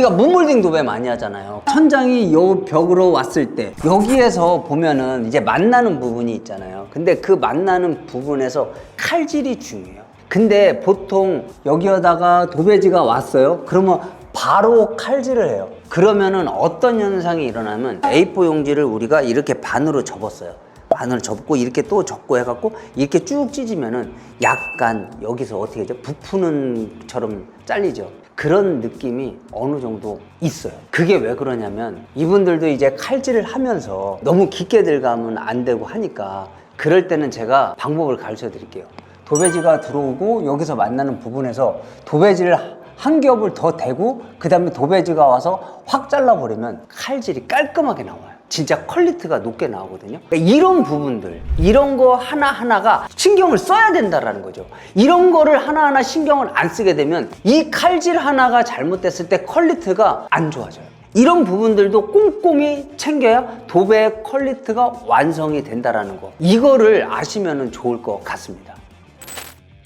우리가 문몰딩 도배 많이 하잖아요. 천장이 요 벽으로 왔을 때 여기에서 보면은 이제 만나는 부분이 있잖아요. 근데 그 만나는 부분에서 칼질이 중요해요. 근데 보통 여기에다가 도배지가 왔어요. 그러면 바로 칼질을 해요. 그러면은 어떤 현상이 일어나면 A4 용지를 우리가 이렇게 반으로 접었어요. 반을 접고 이렇게 또 접고 해갖고 이렇게 쭉 찢으면은 약간 여기서 어떻게 하죠? 부푸는 처럼 잘리죠. 그런 느낌이 어느 정도 있어요. 그게 왜 그러냐면 이분들도 이제 칼질을 하면서 너무 깊게 들어가면 안 되고 하니까 그럴 때는 제가 방법을 가르쳐 드릴게요. 도배지가 들어오고 여기서 만나는 부분에서 도배지를 한 겹을 더 대고 그 다음에 도배지가 와서 확 잘라버리면 칼질이 깔끔하게 나와요. 진짜 퀄리티가 높게 나오거든요. 그러니까 이런 부분들, 이런 거 하나하나가 신경을 써야 된다라는 거죠. 이런 거를 하나하나 신경을 안 쓰게 되면 이 칼질 하나가 잘못됐을 때 퀄리티가 안 좋아져요. 이런 부분들도 꼼꼼히 챙겨야 도배의 퀄리티가 완성이 된다라는 거. 이거를 아시면 좋을 것 같습니다.